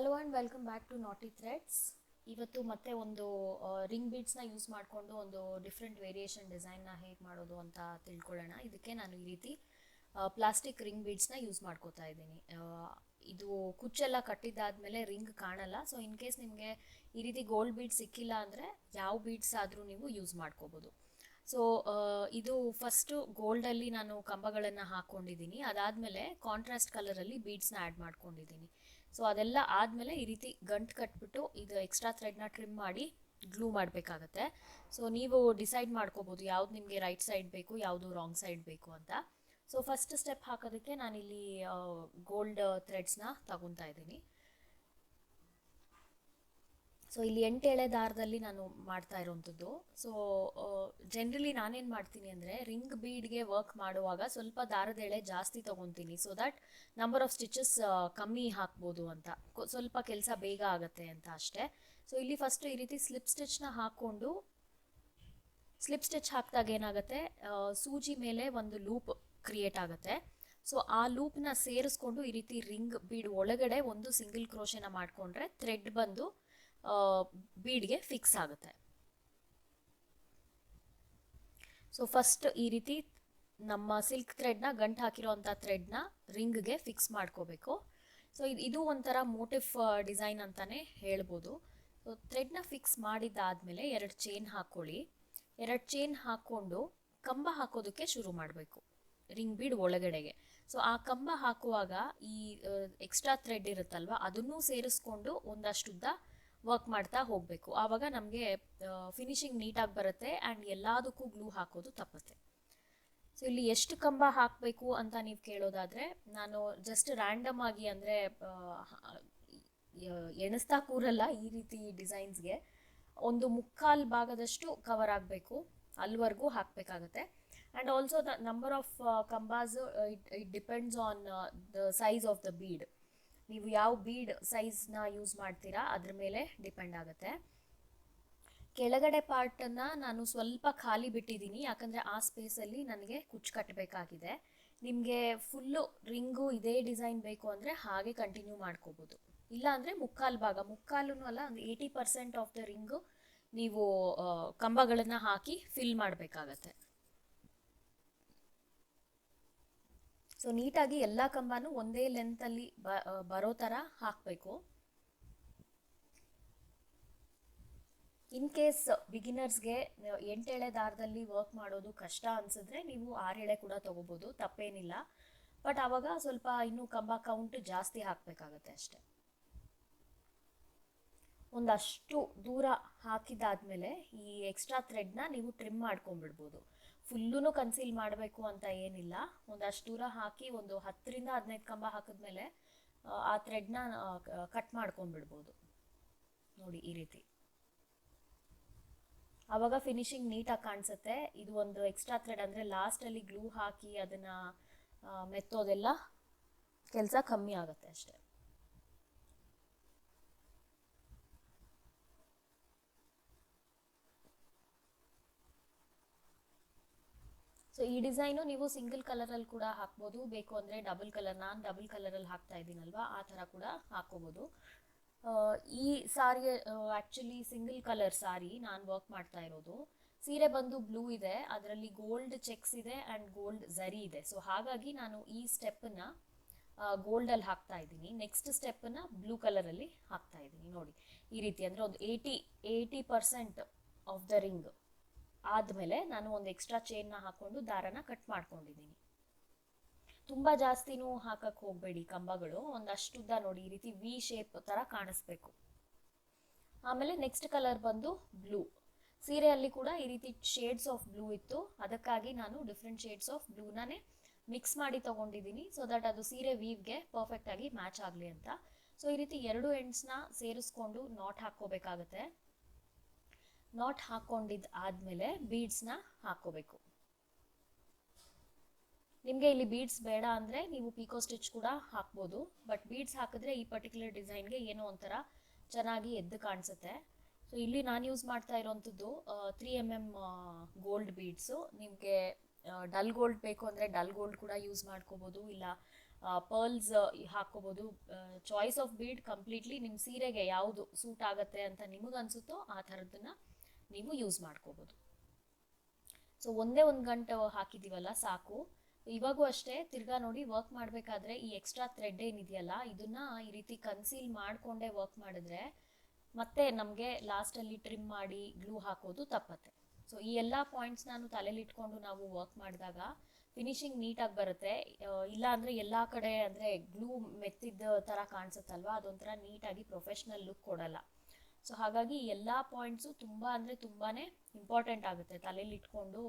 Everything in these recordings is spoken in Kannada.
Hello and welcome back to Naughty Threads ಇವತ್ತು ಮತ್ತೆ ಒಂದು ರಿಂಗ್ ಬೀಡ್ಸ್ನ ಯೂಸ್ ಮಾಡಿಕೊಂಡು ಒಂದು ಡಿಫ್ರೆಂಟ್ ವೇರಿಯೇಷನ್ ಡಿಸೈನ್ನ ಹೇಗೆ ಮಾಡೋದು ಅಂತ ತಿಳ್ಕೊಳ್ಳೋಣ. ಇದಕ್ಕೆ ನಾನು ಈ ರೀತಿ ಪ್ಲಾಸ್ಟಿಕ್ ರಿಂಗ್ ಬೀಡ್ಸ್ನ ಯೂಸ್ ಮಾಡ್ಕೋತಾ ಇದ್ದೀನಿ. ಇದು ಕುಚ್ಚೆಲ್ಲ ಕಟ್ಟಿದ್ದಾದ್ಮೇಲೆ ರಿಂಗ್ ಕಾಣಲ್ಲ. ಸೊ ಇನ್ ಕೇಸ್ ನಿಮಗೆ ಈ ರೀತಿ ಗೋಲ್ಡ್ ಬೀಡ್ ಸಿಕ್ಕಿಲ್ಲ ಅಂದರೆ ಯಾವ ಬೀಡ್ಸ್ ಆದರೂ ನೀವು ಯೂಸ್ ಮಾಡ್ಕೋಬೋದು. ಸೊ ಇದು ಫಸ್ಟು ಗೋಲ್ಡಲ್ಲಿ ನಾನು ಕಂಬಗಳನ್ನು ಹಾಕ್ಕೊಂಡಿದ್ದೀನಿ ಅದಾದಮೇಲೆ ಕಾಂಟ್ರಾಸ್ಟ್ ಕಲರಲ್ಲಿ ಬೀಡ್ಸ್ನ ಆ್ಯಡ್ ಮಾಡ್ಕೊಂಡಿದ್ದೀನಿ. ಸೊ ಅದೆಲ್ಲ ಆದಮೇಲೆ ಈ ರೀತಿ ಗಂಟು ಕಟ್ಬಿಟ್ಟು ಇದು ಎಕ್ಸ್ಟ್ರಾ ಥ್ರೆಡ್ನ ಟ್ರಿಮ್ ಮಾಡಿ ಗ್ಲೂ ಮಾಡಬೇಕಾಗತ್ತೆ. ಸೊ ನೀವು ಡಿಸೈಡ್ ಮಾಡ್ಕೋಬೋದು ಯಾವ್ದು ನಿಮಗೆ ರೈಟ್ ಸೈಡ್ ಬೇಕು, ಯಾವುದು ರಾಂಗ್ ಸೈಡ್ ಬೇಕು ಅಂತ. ಸೊ ಫಸ್ಟ್ ಸ್ಟೆಪ್ ಹಾಕೋದಕ್ಕೆ ನಾನಿಲ್ಲಿ ಗೋಲ್ಡ್ ಥ್ರೆಡ್ಸ್ನ ತಗೊತಾ ಇದ್ದೀನಿ. ಸೊ ಇಲ್ಲಿ ಎಂಟು ಎಳೆ ದಾರದಲ್ಲಿ ನಾನು ಮಾಡ್ತಾ ಇರೋವಂಥದ್ದು. ಸೊ ಜನ್ರಲಿ ನಾನೇನು ಮಾಡ್ತೀನಿ ಅಂದರೆ ರಿಂಗ್ ಬೀಡ್ಗೆ ವರ್ಕ್ ಮಾಡುವಾಗ ಸ್ವಲ್ಪ ದಾರದ ಎಳೆ ಜಾಸ್ತಿ ತೊಗೊತೀನಿ. So that number of stitches ಕಮ್ಮಿ ಹಾಕ್ಬೋದು ಅಂತ. ಸ್ವಲ್ಪ ಕೆಲಸ ಬೇಗ ಆಗುತ್ತೆ ಅಂತ ಅಷ್ಟೇ. ಸೊ ಇಲ್ಲಿ ಫಸ್ಟ್ ಈ ರೀತಿ ಸ್ಲಿಪ್ ಸ್ಟಿಚ್ನ ಹಾಕ್ಕೊಂಡು ಸ್ಲಿಪ್ ಸ್ಟಿಚ್ ಹಾಕಿದಾಗ ಏನಾಗುತ್ತೆ? ಸೂಜಿ ಮೇಲೆ ಒಂದು ಲೂಪ್ ಕ್ರಿಯೇಟ್ ಆಗುತ್ತೆ. ಸೊ ಆ ಲೂಪ್ನ ಸೇರಿಸ್ಕೊಂಡು ಈ ರೀತಿ ರಿಂಗ್ ಬೀಡ್ ಒಳಗಡೆ ಒಂದು ಸಿಂಗಲ್ ಕ್ರೋಶನ ಮಾಡಿಕೊಂಡ್ರೆ ಥ್ರೆಡ್ ಬಂದು ಬೀಡ್ಗೆ ಫಿಕ್ಸ್ ಆಗುತ್ತೆ. ಸೊ ಫಸ್ಟ್ ಈ ರೀತಿ ನಮ್ಮ ಸಿಲ್ಕ್ ಥ್ರೆಡ್ನ ಗಂಟು ಹಾಕಿರೋಂಥ ಥ್ರೆಡ್ನ ರಿಂಗ್ಗೆ ಫಿಕ್ಸ್ ಮಾಡ್ಕೋಬೇಕು. ಸೊ ಇದು ಇದು ಒಂಥರ ಮೋಟಿಫ್ ಡಿಸೈನ್ ಅಂತಾನೆ ಹೇಳ್ಬೋದು. ಸೊ ಥ್ರೆಡ್ನ ಫಿಕ್ಸ್ ಮಾಡಿದ್ದಾದಮೇಲೆ ಎರಡು ಚೈನ್ ಹಾಕ್ಕೊಳ್ಳಿ ಎರಡು ಚೈನ್ ಹಾಕ್ಕೊಂಡು ಕಂಬ ಹಾಕೋದಕ್ಕೆ ಶುರು ಮಾಡಬೇಕು, ರಿಂಗ್ ಬೀಡ್ ಒಳಗಡೆಗೆ. ಸೊ ಆ ಕಂಬ ಹಾಕುವಾಗ ಈ ಎಕ್ಸ್ಟ್ರಾ ಥ್ರೆಡ್ ಇರುತ್ತಲ್ವ, ಅದನ್ನೂ ಸೇರಿಸ್ಕೊಂಡು ಒಂದಷ್ಟುದ್ದ ವರ್ಕ್ ಮಾಡ್ತಾ ಹೋಗಬೇಕು. ಆವಾಗ ನಮಗೆ ಫಿನಿಶಿಂಗ್ ನೀಟಾಗಿ ಬರುತ್ತೆ ಆ್ಯಂಡ್ ಎಲ್ಲದಕ್ಕೂ ಗ್ಲೂ ಹಾಕೋದು ತಪ್ಪುತ್ತೆ. ಸೊ ಇಲ್ಲಿ ಎಷ್ಟು ಕಂಬ ಹಾಕಬೇಕು ಅಂತ ನೀವು ಕೇಳೋದಾದರೆ, ನಾನು ಜಸ್ಟ್ ರ್ಯಾಂಡಮ್ ಆಗಿ ಅಂದರೆ ಎಣಿಸ್ತಾ ಕೂರಲ್ಲ ಈ ರೀತಿ ಡಿಸೈನ್ಸ್ಗೆ ಒಂದು ಮುಕ್ಕಾಲು ಭಾಗದಷ್ಟು ಕವರ್ ಆಗಬೇಕು. ಅಲ್ಲಿವರೆಗೂ ಹಾಕಬೇಕಾಗತ್ತೆ. And also the number of ಕಂಬಾಸ್ it it depends on the size of the bead ನೀವು ಯಾವ ಬೀಡ್ ಸೈಜ್ನ ಯೂಸ್ ಮಾಡ್ತೀರಾ ಅದ್ರ ಮೇಲೆ ಡಿಪೆಂಡ್ ಆಗುತ್ತೆ. ಕೆಳಗಡೆ ಪಾರ್ಟನ್ನು ನಾನು ಸ್ವಲ್ಪ ಖಾಲಿ ಬಿಟ್ಟಿದ್ದೀನಿ, ಯಾಕಂದರೆ ಆ ಸ್ಪೇಸಲ್ಲಿ ನನಗೆ ಕುಚ್ಚು ಕಟ್ಟಬೇಕಾಗಿದೆ. ನಿಮಗೆ ಫುಲ್ಲು ರಿಂಗು ಇದೇ ಡಿಸೈನ್ ಬೇಕು ಅಂದರೆ ಹಾಗೆ ಕಂಟಿನ್ಯೂ ಮಾಡ್ಕೋಬೋದು. ಇಲ್ಲ ಅಂದರೆ ಮುಕ್ಕಾಲು ಭಾಗ ಮುಕ್ಕಾಲು ಅಲ್ಲ, ಒಂದು eighty percent of the ring ನೀವು ಕಂಬಗಳನ್ನು ಹಾಕಿ ಫಿಲ್ ಮಾಡಬೇಕಾಗತ್ತೆ. ಸೊ ನೀಟಾಗಿ ಎಲ್ಲ ಕಂಬನೂ ಒಂದೇ ಲೆಂತಲ್ಲಿ ಬರೋ ಥರ ಹಾಕಬೇಕು. ಇನ್ ಕೇಸ್ ಬಿಗಿನರ್ಸ್ಗೆ ಎಂಟೆಳೆ ದಾರದಲ್ಲಿ ವರ್ಕ್ ಮಾಡೋದು ಕಷ್ಟ ಅನ್ಸಿದ್ರೆ ನೀವು ಆರೆಳೆ ಕೂಡ ತಗೋಬೋದು, ತಪ್ಪೇನಿಲ್ಲ. ಬಟ್ ಆವಾಗ ಸ್ವಲ್ಪ ಇನ್ನೂ ಕಂಬ ಕೌಂಟ್ ಜಾಸ್ತಿ ಹಾಕಬೇಕಾಗತ್ತೆ ಅಷ್ಟೆ. ಒಂದಷ್ಟು ದೂರ ಹಾಕಿದಾದ್ಮೇಲೆ ಈ ಎಕ್ಸ್ಟ್ರಾ ಥ್ರೆಡ್ನ ನೀವು ಟ್ರಿಮ್ ಮಾಡ್ಕೊಂಡ್ಬಿಡ್ಬೋದು. ಫುಲ್ಲೂ ಕನ್ಸೀಲ್ ಮಾಡಬೇಕು ಅಂತ ಏನಿಲ್ಲ. ಒಂದಷ್ಟು ದೂರ ಹಾಕಿ ಒಂದು ಹತ್ತರಿಂದ ಹದಿನೈದು ಕಂಬ ಹಾಕಿದ್ಮೇಲೆ ಆ, ಥ್ರೆಡ್ನ ಕಟ್ ಮಾಡ್ಕೊಂಡ್ಬಿಡ್ಬೋದು. ನೋಡಿ ಈ ರೀತಿ. ಆವಾಗ ಫಿನಿಶಿಂಗ್ ನೀಟಾಗಿ ಕಾಣಿಸುತ್ತೆ. ಇದು ಒಂದು ಎಕ್ಸ್ಟ್ರಾ ಥ್ರೆಡ್ ಅಂದರೆ ಲಾಸ್ಟಲ್ಲಿ ಗ್ಲೂ ಹಾಕಿ ಅದನ್ನು ಮೆತ್ತೋದೆಲ್ಲ ಕೆಲಸ ಕಮ್ಮಿ ಆಗುತ್ತೆ ಅಷ್ಟೆ. ಸೊ ಈ ಡಿಸೈನು ನೀವು ಸಿಂಗಲ್ ಕಲರಲ್ಲಿ ಕೂಡ ಹಾಕ್ಬೋದು. ಬೇಕು ಅಂದರೆ ಡಬಲ್ ಕಲರ್. ನಾನು ಡಬಲ್ ಕಲರಲ್ಲಿ ಹಾಕ್ತಾ ಇದ್ದೀನಲ್ವಾ? ಆ ಥರ ಕೂಡ ಹಾಕ್ಕೋಬೋದು. ಆ, ಈ ಸಾರಿ ಆ್ಯಕ್ಚುಲಿ ಸಿಂಗಲ್ ಕಲರ್ ಸಾರಿ ನಾನು ವರ್ಕ್ ಮಾಡ್ತಾ ಇರೋದು. ಸೀರೆ ಬಂದು ಬ್ಲೂ ಇದೆ. ಅದರಲ್ಲಿ ಗೋಲ್ಡ್ ಚೆಕ್ಸ್ ಇದೆ ಆ್ಯಂಡ್ ಗೋಲ್ಡ್ ಝರಿ ಇದೆ. ಸೊ ಹಾಗಾಗಿ ನಾನು ಈ ಸ್ಟೆಪ್ಪನ್ನು ಗೋಲ್ಡಲ್ಲಿ ಹಾಕ್ತಾ ಇದ್ದೀನಿ. ನೆಕ್ಸ್ಟ್ ಸ್ಟೆಪ್ಪನ್ನು ಬ್ಲೂ ಕಲರಲ್ಲಿ ಹಾಕ್ತಾ ಇದ್ದೀನಿ. ನೋಡಿ ಈ ರೀತಿ ಅಂದರೆ ಒಂದು eighty eighty percent of the ring ಆದಮೇಲೆ ನಾನು ಒಂದು ಎಕ್ಸ್ಟ್ರಾ ಚೈನ್ನ ಹಾಕೊಂಡು ದಾರನ ಕಟ್ ಮಾಡ್ಕೊಂಡಿದ್ದೀನಿ. ತುಂಬ ಜಾಸ್ತಿನೂ ಹಾಕಕ್ಕೆ ಹೋಗಬೇಡಿ ಕಂಬಗಳು. ಒಂದಷ್ಟುದ್ದ ನೋಡಿ, ಈ ರೀತಿ ವಿ ಶೇಪ್ ಥರ ಕಾಣಿಸ್ಬೇಕು. ಆಮೇಲೆ ನೆಕ್ಸ್ಟ್ ಕಲರ್ ಬಂದು ಬ್ಲೂ ಸೀರೆಯಲ್ಲಿ ಕೂಡ ಈ ರೀತಿ ಶೇಡ್ಸ್ ಆಫ್ ಬ್ಲೂ ಇತ್ತು. ಅದಕ್ಕಾಗಿ ನಾನು ಡಿಫ್ರೆಂಟ್ ಶೇಡ್ಸ್ ಆಫ್ ಬ್ಲೂನೇ ಮಿಕ್ಸ್ ಮಾಡಿ ತಗೊಂಡಿದ್ದೀನಿ ಸೊ ದಟ್ ಅದು ಸೀರೆ ವೀವ್ಗೆ ಪರ್ಫೆಕ್ಟಾಗಿ ಮ್ಯಾಚ್ ಆಗಲಿ ಅಂತ. ಸೊ ಈ ರೀತಿ ಎರಡು ಎಂಡ್ಸ್ನ ಸೇರಿಸ್ಕೊಂಡು ನಾಟ್ ಹಾಕ್ಕೋಬೇಕಾಗತ್ತೆ. ನಾಟ್ ಹಾಕೊಂಡಿದ್ದು ಆದಮೇಲೆ ಬೀಡ್ಸ್ನ ಹಾಕೋಬೇಕು. ನಿಮಗೆ ಇಲ್ಲಿ ಬೀಡ್ಸ್ ಬೇಡ ಅಂದರೆ ನೀವು ಪೀಕೋ ಸ್ಟಿಚ್ ಕೂಡ ಹಾಕ್ಬೋದು. ಬಟ್ ಬೀಡ್ಸ್ ಹಾಕಿದ್ರೆ ಈ ಪರ್ಟಿಕ್ಯುಲರ್ ಡಿಸೈನ್ಗೆ ಏನೋ ಒಂಥರ ಚೆನ್ನಾಗಿ ಎದ್ದು ಕಾಣಿಸುತ್ತೆ. ಸೊ ಇಲ್ಲಿ ನಾನು ಯೂಸ್ ಮಾಡ್ತಾ ಇರೋವಂಥದ್ದು three M M gold beads ನಿಮಗೆ ಡಲ್ ಗೋಲ್ಡ್ ಬೇಕು ಅಂದರೆ ಡಲ್ ಗೋಲ್ಡ್ ಕೂಡ ಯೂಸ್ ಮಾಡ್ಕೋಬೋದು. ಇಲ್ಲ ಪರ್ಲ್ಸ್ ಹಾಕ್ಕೋಬೋದು. ಚಾಯ್ಸ್ ಆಫ್ ಬೀಡ್ ಕಂಪ್ಲೀಟ್ಲಿ ನಿಮ್ಮ ಸೀರೆಗೆ ಯಾವುದು ಸೂಟ್ ಆಗುತ್ತೆ ಅಂತ ನಿಮಗೆ ಅನಿಸುತ್ತೋ ಆ ಥರದ್ದನ್ನ ನೀವು ಯೂಸ್ ಮಾಡ್ಕೋಬೋದು. ಸೊ ಒಂದೇ ಒಂದು ಗಂಟೆ ಹಾಕಿದೀವಲ್ಲ, ಸಾಕು. ಇವಾಗೂ ಅಷ್ಟೇ, ತಿರ್ಗಾ ನೋಡಿ ವರ್ಕ್ ಮಾಡಬೇಕಾದ್ರೆ ಈ ಎಕ್ಸ್ಟ್ರಾ ಥ್ರೆಡ್ ಏನಿದೆಯಲ್ಲ, ಇದನ್ನ ಈ ರೀತಿ ಕನ್ಸೀಲ್ ಮಾಡಿಕೊಂಡೇ ವರ್ಕ್ ಮಾಡಿದ್ರೆ ಮತ್ತೆ ನಮಗೆ ಲಾಸ್ಟಲ್ಲಿ ಟ್ರಿಮ್ ಮಾಡಿ ಗ್ಲೂ ಹಾಕೋದು ತಪ್ಪತ್ತೆ. ಸೊ ಈ ಎಲ್ಲ ಪಾಯಿಂಟ್ಸ್ ನಾನು ತಲೆಯಲ್ಲಿ ಇಟ್ಕೊಂಡು ನಾವು ವರ್ಕ್ ಮಾಡಿದಾಗ ಫಿನಿಶಿಂಗ್ ನೀಟಾಗಿ ಬರುತ್ತೆ. ಇಲ್ಲ ಅಂದರೆ ಎಲ್ಲ ಕಡೆ ಅಂದರೆ ಗ್ಲೂ ಮೆತ್ತಿದ ಥರ ಕಾಣಿಸುತ್ತಲ್ವಾ, ಅದೊಂಥರ ನೀಟಾಗಿ ಪ್ರೊಫೆಷ್ನಲ್ ಲುಕ್ ಕೊಡಲ್ಲ. ಸೊ ಹಾಗಾಗಿ ಎಲ್ಲ ಪಾಯಿಂಟ್ಸು ತುಂಬ ಅಂದರೆ ತುಂಬಾ ಇಂಪಾರ್ಟೆಂಟ್ ಆಗುತ್ತೆ. ತಲೆಯಲ್ಲಿ ಇಟ್ಕೊಂಡು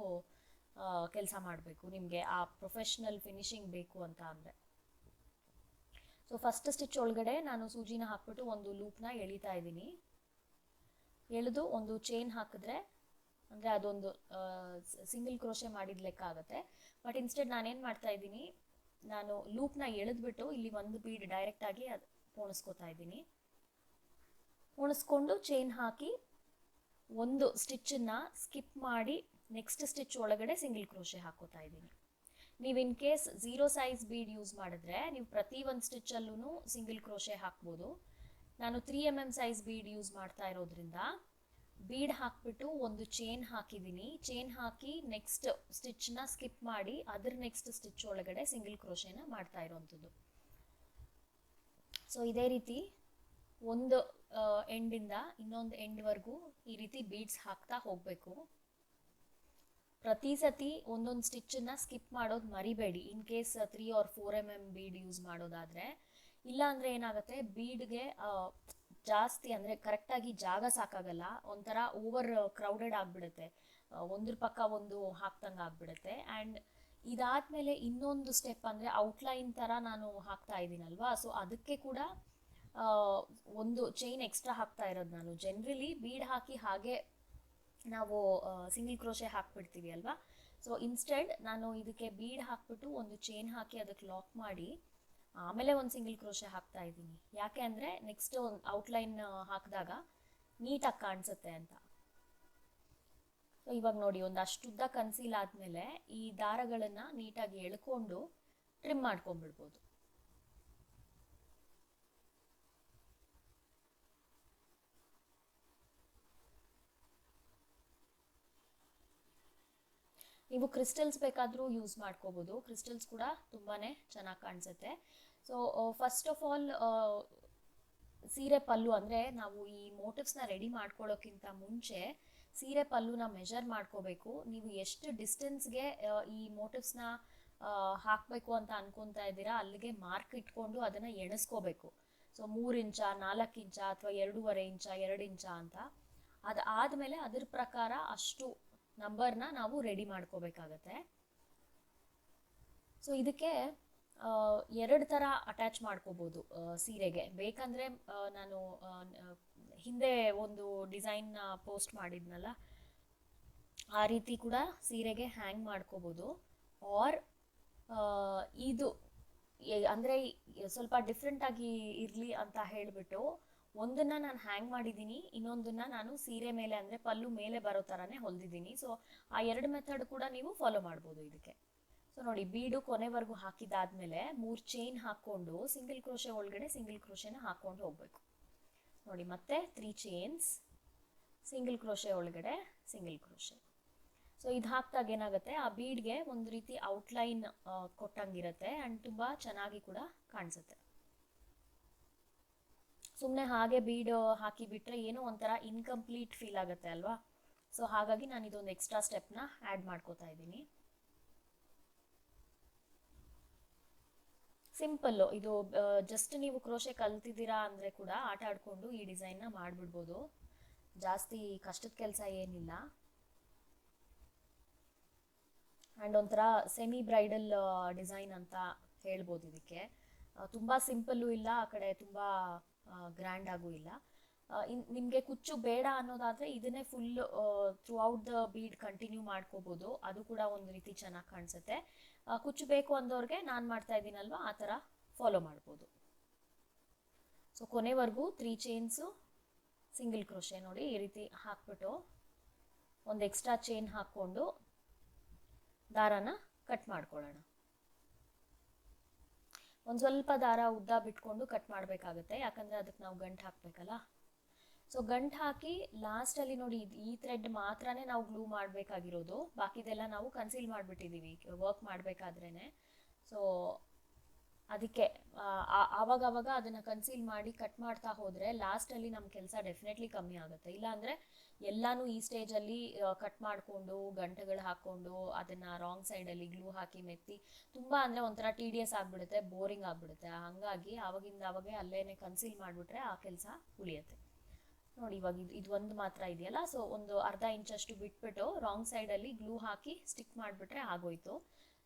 ಕೆಲಸ ಮಾಡಬೇಕು. ನಿಮಗೆ ಆ ಪ್ರೊಫೆಷ್ನಲ್ ಫಿನಿಶಿಂಗ್ ಬೇಕು ಅಂತ ಅಂದರೆ. ಸೊ ಫಸ್ಟ್ ಸ್ಟಿಚ್ ಒಳಗಡೆ ನಾನು ಸೂಜಿನ ಹಾಕ್ಬಿಟ್ಟು ಒಂದು ಲೂಪ್ನ ಎಳಿತಾ ಇದ್ದೀನಿ. ಎಳೆದು ಒಂದು ಚೈನ್ ಹಾಕಿದ್ರೆ, ಅಂದರೆ ಅದೊಂದು ಸಿಂಗಲ್ ಕ್ರೋಶೆ ಮಾಡಿದ ಲೆಕ್ಕ ಆಗುತ್ತೆ. ಬಟ್ ಇನ್ಸ್ಟೆಡ್ ನಾನೇನು ಮಾಡ್ತಾ ಇದ್ದೀನಿ, ನಾನು ಲೂಪ್ನ ಎಳೆದ್ಬಿಟ್ಟು ಇಲ್ಲಿ ಒಂದು ಬೀಡ್ ಡೈರೆಕ್ಟಾಗಿ ಅದು ಪೋಣಿಸ್ಕೊತಾ ಇದ್ದೀನಿ. ಪೋಣಿಸ್ಕೊಂಡು ಚೈನ್ ಹಾಕಿ ಒಂದು ಸ್ಟಿಚ್ಚನ್ನು ಸ್ಕಿಪ್ ಮಾಡಿ ನೆಕ್ಸ್ಟ್ ಸ್ಟಿಚ್ ಒಳಗಡೆ ಸಿಂಗಲ್ ಕ್ರೋಶೆ ಹಾಕೋತಾ ಇದ್ದೀನಿ. ನೀವು in case zero size bead use ಮಾಡಿದ್ರೆ ನೀವು ಪ್ರತಿ ಒಂದು ಸ್ಟಿಚ್ಚಲ್ಲೂ ಸಿಂಗಲ್ ಕ್ರೋಶೆ ಹಾಕ್ಬೋದು. ನಾನು three M M size bead use ಮಾಡ್ತಾ ಇರೋದ್ರಿಂದ ಬೀಡ್ ಹಾಕ್ಬಿಟ್ಟು ಒಂದು ಚೈನ್ ಹಾಕಿದ್ದೀನಿ. ಚೈನ್ ಹಾಕಿ ನೆಕ್ಸ್ಟ್ ಸ್ಟಿಚ್ನ ಸ್ಕಿಪ್ ಮಾಡಿ ಅದ್ರ ನೆಕ್ಸ್ಟ್ ಸ್ಟಿಚ್ ಒಳಗಡೆ ಸಿಂಗಲ್ ಕ್ರೋಶೆನ ಮಾಡ್ತಾ ಇರೋವಂಥದ್ದು ಸೊ ಇದೇ ರೀತಿ ಒಂದು ಎಂಡಿಂದ ಇನ್ನೊಂದು ಎಂಡ್ವರೆಗೂ ಈ ರೀತಿ ಬೀಡ್ಸ್ ಹಾಕ್ತಾ ಹೋಗಬೇಕು. ಪ್ರತಿ ಸತಿ ಒಂದೊಂದು ಸ್ಟಿಚ್ಚನ್ನ ಸ್ಕಿಪ್ ಮಾಡೋದು ಮರಿಬೇಡಿ. In case three or four M M bead use ಮಾಡೋದಾದರೆ. ಇಲ್ಲ ಅಂದರೆ ಏನಾಗುತ್ತೆ ಬೀಡ್ಗೆ ಜಾಸ್ತಿ ಅಂದರೆ ಕರೆಕ್ಟಾಗಿ ಜಾಗ ಸಾಕಾಗಲ್ಲ. ಒಂಥರ ಓವರ್ ಕ್ರೌಡೆಡ್ ಆಗಿಬಿಡುತ್ತೆ. ಒಂದ್ರ ಪಕ್ಕ ಒಂದು ಹಾಕ್ದಂಗೆ ಆಗಿಬಿಡುತ್ತೆ. ಆ್ಯಂಡ್ ಇದಾದಮೇಲೆ ಇನ್ನೊಂದು ಸ್ಟೆಪ್ ಅಂದರೆ ಔಟ್ಲೈನ್ ಥರ ನಾನು ಹಾಕ್ತಾ ಇದ್ದೀನಲ್ವಾ? ಸೊ ಅದಕ್ಕೆ ಕೂಡ ಒಂದು ಚೈನ್ ಎಕ್ಸ್ಟ್ರಾ ಹಾಕ್ತಾ ಇರೋದು ನಾನು. ಜನರಲಿ ಬೀಡ್ ಹಾಕಿ ಹಾಗೆ ನಾವು ಸಿಂಗಲ್ ಕ್ರೋಶೆ ಹಾಕ್ಬಿಡ್ತೀವಿ ಅಲ್ವಾ? ಸೊ ಇನ್ಸ್ಟೆಡ್ ನಾನು ಇದಕ್ಕೆ ಬೀಡ್ ಹಾಕ್ಬಿಟ್ಟು ಒಂದು ಚೈನ್ ಹಾಕಿ ಅದಕ್ಕೆ ಲಾಕ್ ಮಾಡಿ, ಆಮೇಲೆ ಒಂದು ಸಿಂಗಲ್ ಕ್ರೋಶೆ ಹಾಕ್ತಾ ಇದ್ದೀನಿ. ಯಾಕೆ ಅಂದರೆ ನೆಕ್ಸ್ಟ್ ಒಂದು ಔಟ್ಲೈನ್ ಹಾಕಿದಾಗ ನೀಟಾಗಿ ಕಾಣಿಸುತ್ತೆ ಅಂತ. ಸೊ ಇವಾಗ ನೋಡಿ ಒಂದು ಅಷ್ಟುದ್ದ ಕನ್ಸೀಲ್ ಆದಮೇಲೆ ಈ ದಾರಗಳನ್ನು ನೀಟಾಗಿ ಎಳ್ಕೊಂಡು ಟ್ರಿಮ್ ಮಾಡ್ಕೊಂಡ್ಬಿಡ್ಬೋದು. ನೀವು ಕ್ರಿಸ್ಟಲ್ಸ್ ಬೇಕಾದರೂ ಯೂಸ್ ಮಾಡ್ಕೋಬೋದು. ಕ್ರಿಸ್ಟಲ್ಸ್ ಕೂಡ ತುಂಬಾ ಚೆನ್ನಾಗಿ ಕಾಣಿಸುತ್ತೆ. ಸೊ ಫಸ್ಟ್ ಆಫ್ ಆಲ್ ಸೀರೆ ಪಲ್ಲು ಅಂದರೆ ನಾವು ಈ ಮೋಟಿವ್ಸ್ನ ರೆಡಿ ಮಾಡ್ಕೊಳ್ಳೋಕ್ಕಿಂತ ಮುಂಚೆ ಸೀರೆ ಪಲ್ಲುನ ಮೆಷರ್ ಮಾಡ್ಕೋಬೇಕು. ನೀವು ಎಷ್ಟು ಡಿಸ್ಟೆನ್ಸ್ಗೆ ಈ ಮೋಟಿವ್ಸ್ನ ಹಾಕಬೇಕು ಅಂತ ಅನ್ಕೊತಾ ಇದ್ದೀರಾ, ಅಲ್ಲಿಗೆ ಮಾರ್ಕ್ ಇಟ್ಕೊಂಡು ಅದನ್ನು ಎಣಿಸ್ಕೋಬೇಕು. ಸೊ ಮೂರು ಇಂಚ, ನಾಲ್ಕು ಇಂಚ ಅಥವಾ ಎರಡೂವರೆ ಇಂಚ, ಎರಡು ಇಂಚ ಅಂತ. ಅದು ಆದಮೇಲೆ ಅದ್ರ ಪ್ರಕಾರ ಅಷ್ಟು ನಂಬರ್ನ ನಾವು ರೆಡಿ ಮಾಡ್ಕೋಬೇಕಾಗತ್ತೆ. ಸೊ ಇದಕ್ಕೆ ಎರಡು ಥರ ಅಟ್ಯಾಚ್ ಮಾಡ್ಕೋಬೋದು ಸೀರೆಗೆ. ಬೇಕಂದರೆ ನಾನು ಹಿಂದೆ ಒಂದು ಡಿಸೈನ್ನ ಪೋಸ್ಟ್ ಮಾಡಿದ್ನಲ್ಲ, ಆ ರೀತಿ ಕೂಡ ಸೀರೆಗೆ ಹ್ಯಾಂಗ್ ಮಾಡ್ಕೋಬೋದು. ಆರ್ ಇದು ಅಂದರೆ ಅಂದ್ರೆ, ಸ್ವಲ್ಪ ಡಿಫ್ರೆಂಟಾಗಿ ಇರಲಿ ಅಂತ ಹೇಳಿಬಿಟ್ಟು ಒಂದನ್ನ ನಾನು ಹ್ಯಾಂಗ್ ಮಾಡಿದ್ದೀನಿ, ಇನ್ನೊಂದನ್ನ ನಾನು ಸೀರೆ ಮೇಲೆ ಅಂದ್ರೆ ಪಲ್ಲು ಮೇಲೆ ಬರೋ ಥರನೇ ಹೊಲ್ದಿದ್ದೀನಿ. ಸೊ ಆ ಎರಡು ಮೆಥಡ್ ಕೂಡ ನೀವು ಫಾಲೋ ಮಾಡ್ಬೋದು ಇದಕ್ಕೆ. ಸೊ ನೋಡಿ ಬೀಡು ಕೊನೆವರೆಗೂ ಹಾಕಿದಾದ್ಮೇಲೆ ಮೂರು ಚೈನ್ ಹಾಕ್ಕೊಂಡು ಸಿಂಗಲ್ ಕ್ರೋಶೆ ಒಳಗಡೆ ಸಿಂಗಲ್ ಕ್ರೋಶೆನ ಹಾಕ್ಕೊಂಡು ಹೋಗ್ಬೇಕು. ನೋಡಿ ಮತ್ತೆ ತ್ರೀ ಚೈನ್ಸ್ ಸಿಂಗಲ್ ಕ್ರೋಶೆ ಒಳಗಡೆ ಸಿಂಗಲ್ ಕ್ರೋಶೆ ಸೊ ಇದು ಹಾಕ್ದಾಗ ಏನಾಗುತ್ತೆ, ಆ ಬೀಡ್ಗೆ ಒಂದು ರೀತಿ ಔಟ್ಲೈನ್ ಕೊಟ್ಟಂಗಿರುತ್ತೆ ಆ್ಯಂಡ್ ತುಂಬ ಚೆನ್ನಾಗಿ ಕೂಡ ಕಾಣಿಸುತ್ತೆ. ಸುಮ್ಮನೆ ಹಾಗೆ ಬೀಡ್ ಹಾಕಿ ಬಿಟ್ರೆ ಏನೋ ಒಂಥರ ಇನ್ಕಂಪ್ಲೀಟ್ ಫೀಲ್ ಆಗುತ್ತೆ ಅಲ್ವಾ? ಸೊ ಹಾಗಾಗಿ ನಾನು ಇದೊಂದು ಎಕ್ಸ್ಟ್ರಾ ಸ್ಟೆಪ್ನ ಆ್ಯಡ್ ಮಾಡ್ಕೋತಾ ಇದ್ದೀನಿ. ಸಿಂಪಲ್ಲು ಇದು ಜಸ್ಟ್ ನೀವು ಕ್ರೋಶೆ ಕಲ್ತಿದ್ದೀರಾ ಅಂದರೆ ಕೂಡ ಆಟ ಆಡಿಕೊಂಡು ಈ ಡಿಸೈನ್ನ ಮಾಡಿಬಿಡ್ಬೋದು. ಜಾಸ್ತಿ ಕಷ್ಟದ ಕೆಲಸ ಏನಿಲ್ಲ. ಆ್ಯಂಡ್ ಒಂಥರ ಸೆಮಿ ಬ್ರೈಡಲ್ ಡಿಸೈನ್ ಅಂತ ಹೇಳ್ಬೋದು ಇದಕ್ಕೆ. ತುಂಬ ಸಿಂಪಲ್ಲು ಇಲ್ಲ. ಆ ಕಡೆ ತುಂಬ ಗ್ರ್ಯಾಂಡ್ ಆಗೂ ಇಲ್ಲ. ನಿಮಗೆ ಕುಚ್ಚು ಬೇಡ ಅನ್ನೋದಾದರೆ ಇದನ್ನೇ full throughout the bead continue ಮಾಡ್ಕೋಬೋದು. ಅದು ಕೂಡ ಒಂದು ರೀತಿ ಚೆನ್ನಾಗಿ ಕಾಣಿಸುತ್ತೆ. ಕುಚ್ಚು ಬೇಕು ಅಂದವ್ರಿಗೆ ನಾನು ಮಾಡ್ತಾ ಇದ್ದೀನಲ್ವ? ಆ ಥರ ಫಾಲೋ ಮಾಡ್ಬೋದು. ಸೊ ಕೊನೆವರೆಗೂ ತ್ರೀ ಚೈನ್ಸು ಸಿಂಗಲ್ ಕ್ರೋಶೆ ನೋಡಿ ಈ ರೀತಿ ಹಾಕ್ಬಿಟ್ಟು ಒಂದು ಎಕ್ಸ್ಟ್ರಾ ಚೈನ್ ಹಾಕ್ಕೊಂಡು ದಾರಾನ ಕಟ್ ಮಾಡ್ಕೊಳ್ಳೋಣ. ಒಂದು ಸ್ವಲ್ಪ ದಾರ ಉದ್ದ ಬಿಟ್ಕೊಂಡು ಕಟ್ ಮಾಡಬೇಕಾಗುತ್ತೆ. ಯಾಕಂದರೆ ಅದಕ್ಕೆ ನಾವು ಗಂಟು ಹಾಕಬೇಕಲ್ಲ? ಸೊ ಗಂಟು ಹಾಕಿ ಲಾಸ್ಟಲ್ಲಿ ನೋಡಿ ಈ ಥ್ರೆಡ್ ಮಾತ್ರನೇ ನಾವು ಗ್ಲೂ ಮಾಡಬೇಕಾಗಿರೋದು. ಬಾಕಿದೆಲ್ಲ ನಾವು ಕನ್ಸೀಲ್ ಮಾಡಿಬಿಟ್ಟಿದ್ದೀವಿ ವರ್ಕ್ ಮಾಡಬೇಕಾದ್ರೇ ಸೊ ಅದಕ್ಕೆ ಆವಾಗ ಆವಾಗ ಅದನ್ನು ಕನ್ಸೀಲ್ ಮಾಡಿ ಕಟ್ ಮಾಡ್ತಾ ಹೋದರೆ ಲಾಸ್ಟಲ್ಲಿ ನಮ್ಮ ಕೆಲಸ ಡೆಫಿನೆಟ್ಲಿ ಕಮ್ಮಿ ಆಗುತ್ತೆ. ಇಲ್ಲಾಂದರೆ ಎಲ್ಲಾನು ಈ ಸ್ಟೇಜಲ್ಲಿ ಕಟ್ ಮಾಡಿಕೊಂಡು, ಗಂಟೆಗಳು ಹಾಕ್ಕೊಂಡು ಅದನ್ನು ರಾಂಗ್ ಸೈಡಲ್ಲಿ ಗ್ಲೂ ಹಾಕಿ ಮೆತ್ತಿ, ತುಂಬ ಅಂದರೆ ಒಂಥರ ಟಿ ಡಿ ಎಸ್ ಆಗಿಬಿಡುತ್ತೆ ಬೋರಿಂಗ್ ಆಗಿಬಿಡುತ್ತೆ. ಹಾಗಾಗಿ ಆವಾಗಿಂದ ಅವಾಗೆ ಅಲ್ಲೇನೆ ಕನ್ಸೀಲ್ ಮಾಡಿಬಿಟ್ರೆ ಆ ಕೆಲಸ ಉಳಿಯುತ್ತೆ. ನೋಡಿ ಇವಾಗ ಇದು ಇದು ಒಂದು ಮಾತ್ರ ಇದೆಯಲ್ಲ? ಸೊ ಒಂದು ಅರ್ಧ ಇಂಚಷ್ಟು ಬಿಟ್ಬಿಟ್ಟು ರಾಂಗ್ ಸೈಡಲ್ಲಿ ಗ್ಲೂ ಹಾಕಿ ಸ್ಟಿಕ್ ಮಾಡಿಬಿಟ್ರೆ ಆಗೋಯ್ತು.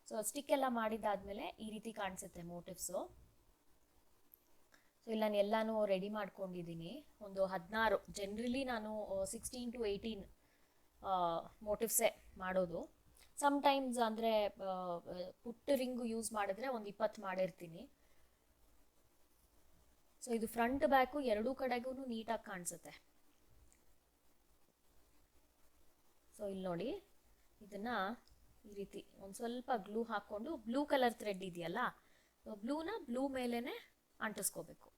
ಸೊ ಸ್ಟಿಕ್ ಎಲ್ಲ ಮಾಡಿದ್ದಾದ್ಮೇಲೆ ಈ ರೀತಿ ಕಾಣಿಸುತ್ತೆ ಮೋಟಿವ್ಸು ಸೊ ಇಲ್ಲಿ ನಾನು ಎಲ್ಲಾನು ರೆಡಿ ಮಾಡ್ಕೊಂಡಿದ್ದೀನಿ. ಒಂದು ಹದಿನಾರು ಜನರಲಿ ನಾನು ಸಿಕ್ಸ್ಟೀನ್ ಟು ಏಯ್ಟೀನ್ ಮೋಟಿವ್ಸೇ ಮಾಡೋದು. ಸಮ್ಟೈಮ್ಸ್ ಅಂದರೆ ಪುಟ್ಟ ರಿಂಗು ಯೂಸ್ ಮಾಡಿದ್ರೆ ಒಂದು ಇಪ್ಪತ್ತು ಮಾಡಿರ್ತೀನಿ. ಸೊ ಇದು ಫ್ರಂಟ್ ಬ್ಯಾಕು ಎರಡೂ ಕಡೆಗೂ ನೀಟಾಗಿ ಕಾಣಿಸುತ್ತೆ. ಸೊ ಇಲ್ಲಿ ನೋಡಿ, ಇದನ್ನ ಈ ರೀತಿ ಒಂದು ಸ್ವಲ್ಪ ಗ್ಲೂ ಹಾಕ್ಕೊಂಡು ಬ್ಲೂ ಕಲರ್ ಥ್ರೆಡ್ ಇದೆಯಲ್ಲ ಬ್ಲೂನ ಬ್ಲೂ ಮೇಲೇ ಅಂಟಿಸ್ಕೋಬೇಕು.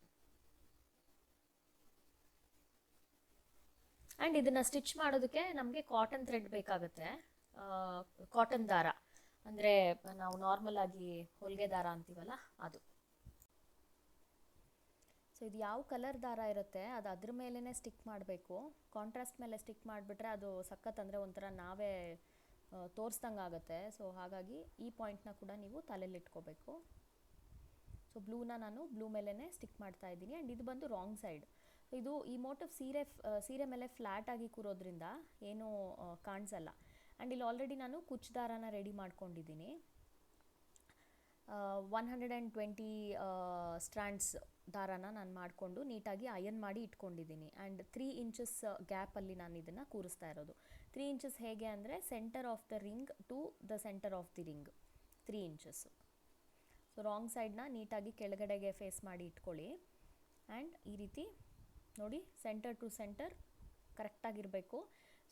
ಆ್ಯಂಡ್ ಇದನ್ನು ಸ್ಟಿಚ್ ಮಾಡೋದಕ್ಕೆ ನಮಗೆ ಕಾಟನ್ ಥ್ರೆಡ್ ಬೇಕಾಗುತ್ತೆ. ಕಾಟನ್ ದಾರ. ಅಂದರೆ ನಾವು ನಾರ್ಮಲ್ ಆಗಿ ಹೊಲಿಗೆ ದಾರ ಅಂತೀವಲ್ಲ, ಅದು. ಸೊ ಇದು ಯಾವ ಕಲರ್ ದಾರ ಇರುತ್ತೆ, ಅದು ಅದ್ರ ಮೇಲೇ ಸ್ಟಿಕ್ ಮಾಡಬೇಕು. ಕಾಂಟ್ರಾಸ್ಟ್ ಮೇಲೆ ಸ್ಟಿಕ್ ಮಾಡಿಬಿಟ್ರೆ ಅದು ಸಖತ್ ಅಂದರೆ ಒಂಥರ ನಾವೇ ತೋರಿಸ್ದಂಗೆ ಆಗುತ್ತೆ. ಸೊ ಹಾಗಾಗಿ ಈ ಪಾಯಿಂಟ್ನ ಕೂಡ ನೀವು ತಲೆಯಲ್ಲಿ ಇಟ್ಕೋಬೇಕು. ಸೊ ಬ್ಲೂನ ನಾನು ಬ್ಲೂ ಮೇಲೇ ಸ್ಟಿಕ್ ಮಾಡ್ತಾ ಇದ್ದೀನಿ. ಆ್ಯಂಡ್ ಇದು ಬಂದು ರಾಂಗ್ ಸೈಡ್ ಇದು ಈ ಮೋಟಿವ್ ಸೀರೆ ಸೀರೆ ಮೇಲೆ ಫ್ಲ್ಯಾಟ್ ಆಗಿ ಕೂರೋದ್ರಿಂದ ಏನೂ ಕಾಣಿಸಲ್ಲ. ಆ್ಯಂಡ್ ಇಲ್ಲಿ ಆಲ್ರೆಡಿ ನಾನು ಕುಚ್ ರೆಡಿ ಮಾಡ್ಕೊಂಡಿದ್ದೀನಿ. One hundred and twenty strands ದಾರಾನ ನಾನು ಮಾಡಿಕೊಂಡು ನೀಟಾಗಿ ಅಯನ್ ಮಾಡಿ ಇಟ್ಕೊಂಡಿದ್ದೀನಿ. ಆ್ಯಂಡ್ ತ್ರೀ ಇಂಚಸ್ ಗ್ಯಾಪಲ್ಲಿ ನಾನು ಇದನ್ನು ಕೂರಿಸ್ತಾ ಇರೋದು. ತ್ರೀ ಇಂಚಸ್ ಹೇಗೆ ಅಂದರೆ centre of the ring to the centre of the ring three inches so wrong ಸೈಡ್ನ ನೀಟಾಗಿ ಕೆಳಗಡೆಗೆ ಫೇಸ್ ಮಾಡಿ ಇಟ್ಕೊಳ್ಳಿ. ಆ್ಯಂಡ್ ಈ ರೀತಿ ನೋಡಿ ಸೆಂಟರ್ ಟು ಸೆಂಟರ್ ಕರೆಕ್ಟಾಗಿರಬೇಕು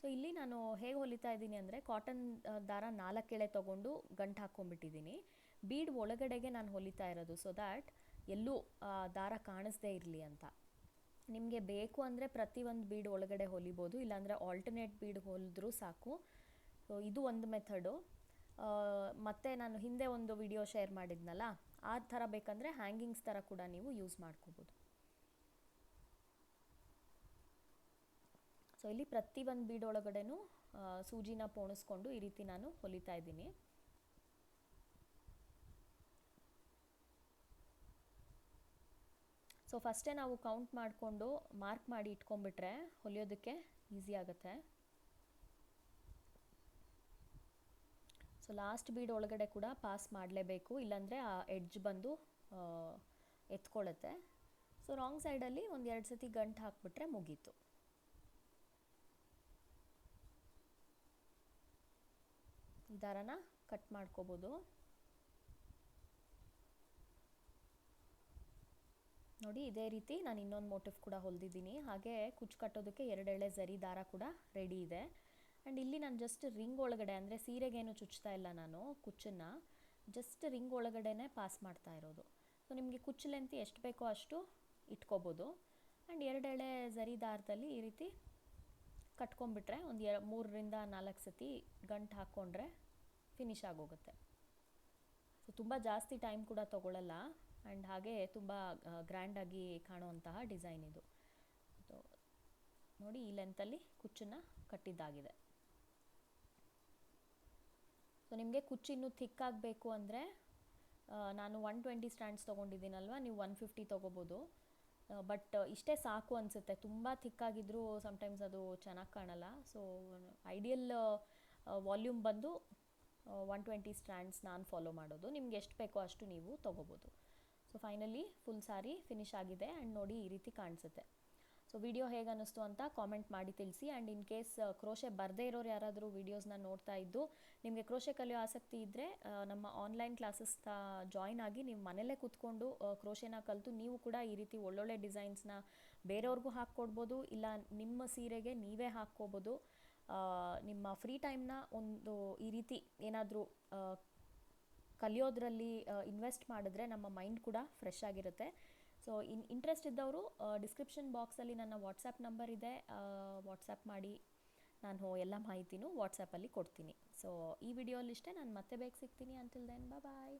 ಸೊ ಇಲ್ಲಿ ನಾನು ಹೇಗೆ ಹೊಲಿತಾ ಇದ್ದೀನಿ ಅಂದರೆ ಕಾಟನ್ ದಾರ ನಾಲ್ಕು ಎಳೆ ತೊಗೊಂಡು ಗಂಟು ಹಾಕ್ಕೊಂಡ್ಬಿಟ್ಟಿದ್ದೀನಿ. ಬೀಡ್ ಒಳಗಡೆಗೆ ನಾನು ಹೊಲಿತಾ ಇರೋದು ಸೊ ದ್ಯಾಟ್ ಎಲ್ಲೂ ದಾರ ಕಾಣಿಸ್ದೇ ಇರಲಿ ಅಂತ. ನಿಮಗೆ ಬೇಕು ಅಂದರೆ ಪ್ರತಿಯೊಂದು ಬೀಡ್ ಒಳಗಡೆ ಹೊಲಿಬೋದು, ಇಲ್ಲಾಂದರೆ ಆಲ್ಟರ್ನೇಟ್ ಬೀಡ್ ಹೊಲಿದ್ರೂ ಸಾಕು. ಸೊ ಇದು ಒಂದು ಮೆಥಡು ಮತ್ತು ನಾನು ಹಿಂದೆ ಒಂದು ವಿಡಿಯೋ ಶೇರ್ ಮಾಡಿದ್ನಲ್ಲ, ಆ ಥರ ಬೇಕಂದರೆ ಹ್ಯಾಂಗಿಂಗ್ಸ್ ಥರ ಕೂಡ ನೀವು ಯೂಸ್ ಮಾಡ್ಕೋಬೋದು. ಸೊ ಇಲ್ಲಿ ಪ್ರತಿ ಒಂದು ಬೀಡ್ ಸೂಜಿನ ಪೋಣಿಸ್ಕೊಂಡು ಈ ರೀತಿ ನಾನು ಹೊಲಿತಾ ಇದ್ದೀನಿ. ಸೊ ಫಸ್ಟೇ ನಾವು ಕೌಂಟ್ ಮಾಡಿಕೊಂಡು ಮಾರ್ಕ್ ಮಾಡಿ ಇಟ್ಕೊಂಡ್ಬಿಟ್ರೆ ಹೊಲಿಯೋದಕ್ಕೆ ಈಸಿ ಆಗುತ್ತೆ. ಸೊ ಲಾಸ್ಟ್ ಬೀಡ್ ಒಳಗಡೆ ಕೂಡ ಪಾಸ್ ಮಾಡಲೇಬೇಕು. ಇಲ್ಲಾಂದರೆ ಆ ಎಡ್ಜ್ ಬಂದು ಎತ್ಕೊಳ್ಳುತ್ತೆ. ಸೊ ರಾಂಗ್ ಸೈಡಲ್ಲಿ ಒಂದು ಎರಡು ಸತಿ ಗಂಟು ಹಾಕ್ಬಿಟ್ರೆ ಮುಗೀತು. ಈ ದಾರನ ಕಟ್ ಮಾಡ್ಕೋಬೋದು. ನೋಡಿ, ಇದೇ ರೀತಿ ನಾನು ಇನ್ನೊಂದು ಮೋಟಿವ್ ಕೂಡ ಹೊಲ್ದಿದ್ದೀನಿ. ಹಾಗೆ ಕುಚ್ಚು ಕಟ್ಟೋದಕ್ಕೆ ಎರಡೆಳೆ ಜರಿ ದಾರ ಕೂಡ ರೆಡಿ ಇದೆ. ಆ್ಯಂಡ್ ಇಲ್ಲಿ ನಾನು ಜಸ್ಟ್ ರಿಂಗ್ ಒಳಗಡೆ, ಅಂದರೆ ಸೀರೆಗೇನು ಚುಚ್ತಾ ಇಲ್ಲ ನಾನು ಕುಚ್ಚನ್ನು ಜಸ್ಟ್ ರಿಂಗ್ ಒಳಗಡೆನೇ ಪಾಸ್ ಮಾಡ್ತಾ ಇರೋದು. ಸೊ ನಿಮಗೆ ಕುಚ್ಚು ಲೆಂತ್ ಎಷ್ಟು ಬೇಕೋ ಅಷ್ಟು ಇಟ್ಕೋಬೋದು. ಆ್ಯಂಡ್ ಎರಡೆಳೆ ಜರಿ ದಾರದಲ್ಲಿ ಈ ರೀತಿ ಕಟ್ಕೊಂಡ್ಬಿಟ್ರೆ ಒಂದು ಎ, ಮೂರರಿಂದ ನಾಲ್ಕು ಸತಿ ಗಂಟು ಹಾಕ್ಕೊಂಡ್ರೆ ಫಿನಿಶ್ ಆಗೋಗುತ್ತೆ. ಸೊ ತುಂಬ ಜಾಸ್ತಿ ಟೈಮ್ ಕೂಡ ತಗೊಳ್ಳಲ್ಲ ಆ್ಯಂಡ್ ಹಾಗೆ ತುಂಬ ಗ್ರ್ಯಾಂಡಾಗಿ ಕಾಣುವಂತಹ ಡಿಸೈನ್ ಇದು. ನೋಡಿ ಈ ಲೆಂತಲ್ಲಿ ಕುಚ್ಚನ್ನು ಕಟ್ಟಿದ್ದಾಗಿದೆ. ಸೊ ನಿಮಗೆ ಕುಚ್ಚು ಇನ್ನೂ ಥಿಕ್ ಆಗಬೇಕು ಅಂದರೆ ನಾನು ಒನ್ ಟ್ವೆಂಟಿ ಸ್ಟ್ಯಾಂಡ್ಸ್ ತೊಗೊಂಡಿದ್ದೀನಲ್ವ, ನೀವು ಒನ್ ಫಿಫ್ಟಿ ತೊಗೋಬೋದು. ಬಟ್ ಇಷ್ಟೇ ಸಾಕು ಅನಿಸುತ್ತೆ. ತುಂಬ ಥಿಕ್ಕಾಗಿದ್ದರೂ ಸಮ್ಟೈಮ್ಸ್ ಅದು ಚೆನ್ನಾಗಿ ಕಾಣಲ್ಲ. ಸೊ ಐಡಿಯಲ್ ವಾಲ್ಯೂಮ್ ಬಂದು ಒನ್ ಟ್ವೆಂಟಿ ಸ್ಟ್ಯಾಂಡ್ಸ್ ನಾನು ಫಾಲೋ ಮಾಡೋದು. ನಿಮ್ಗೆ ಎಷ್ಟು ಬೇಕೋ ಅಷ್ಟು ನೀವು ತೊಗೋಬೋದು. So finally full sorry finish ಆಗಿದೆ ಆ್ಯಂಡ್ ನೋಡಿ ಈ ರೀತಿ ಕಾಣಿಸುತ್ತೆ. ಸೊ ವಿಡಿಯೋ ಹೇಗೆ ಅನ್ನಿಸ್ತು ಅಂತ ಕಾಮೆಂಟ್ ಮಾಡಿ ತಿಳಿಸಿ. ಆ್ಯಂಡ್ ಇನ್ ಕೇಸ್ ಕ್ರೋಶೆ ಬರದೇ ಇರೋರು ಯಾರಾದರೂ ವೀಡಿಯೋಸ್ನ ನೋಡ್ತಾ ಇದ್ದು, ನಿಮಗೆ ಕ್ರೋಶೆ ಕಲಿಯೋ ಆಸಕ್ತಿ ಇದ್ದರೆ ನಮ್ಮ ಆನ್ಲೈನ್ ಕ್ಲಾಸಸ್ ಜಾಯ್ನ್ ಆಗಿ ನೀವು ಮನೆಯಲ್ಲೇ ಕೂತ್ಕೊಂಡು ಕ್ರೋಶೆನ ಕಲಿತು ನೀವು ಕೂಡ ಈ ರೀತಿ ಒಳ್ಳೊಳ್ಳೆ ಡಿಸೈನ್ಸ್ನ ಬೇರೆಯವ್ರಿಗೂ ಹಾಕ್ಕೊಡ್ಬೋದು, ಇಲ್ಲ ನಿಮ್ಮ ಸೀರೆಗೆ ನೀವೇ ಹಾಕ್ಕೋಬೋದು. ನಿಮ್ಮ ಫ್ರೀ ಟೈಮ್ನ ಒಂದು ಈ ರೀತಿ ಏನಾದರೂ ಕಲಿಯೋದ್ರಲ್ಲಿ ಇನ್ವೆಸ್ಟ್ ಮಾಡಿದ್ರೆ ನಮ್ಮ ಮೈಂಡ್ ಕೂಡ ಫ್ರೆಶ್ ಆಗಿರುತ್ತೆ. ಸೊ ಇನ್ ಇಂಟ್ರೆಸ್ಟ್ ಇದ್ದವರು ಡಿಸ್ಕ್ರಿಪ್ಷನ್ ಬಾಕ್ಸಲ್ಲಿ ನನ್ನ ವಾಟ್ಸಪ್ ನಂಬರ್ ಇದೆ. ವಾಟ್ಸಪ್ ಮಾಡಿ ನಾನು ಎಲ್ಲ ಮಾಹಿತಿನೂ ವಾಟ್ಸಪ್ಪಲ್ಲಿ ಕೊಡ್ತೀನಿ. ಸೊ ಈ ವಿಡಿಯೋಲಿಷ್ಟೇ ನಾನು ಮತ್ತೆ ಬೇಗ ಸಿಗ್ತೀನಿ. Until then bye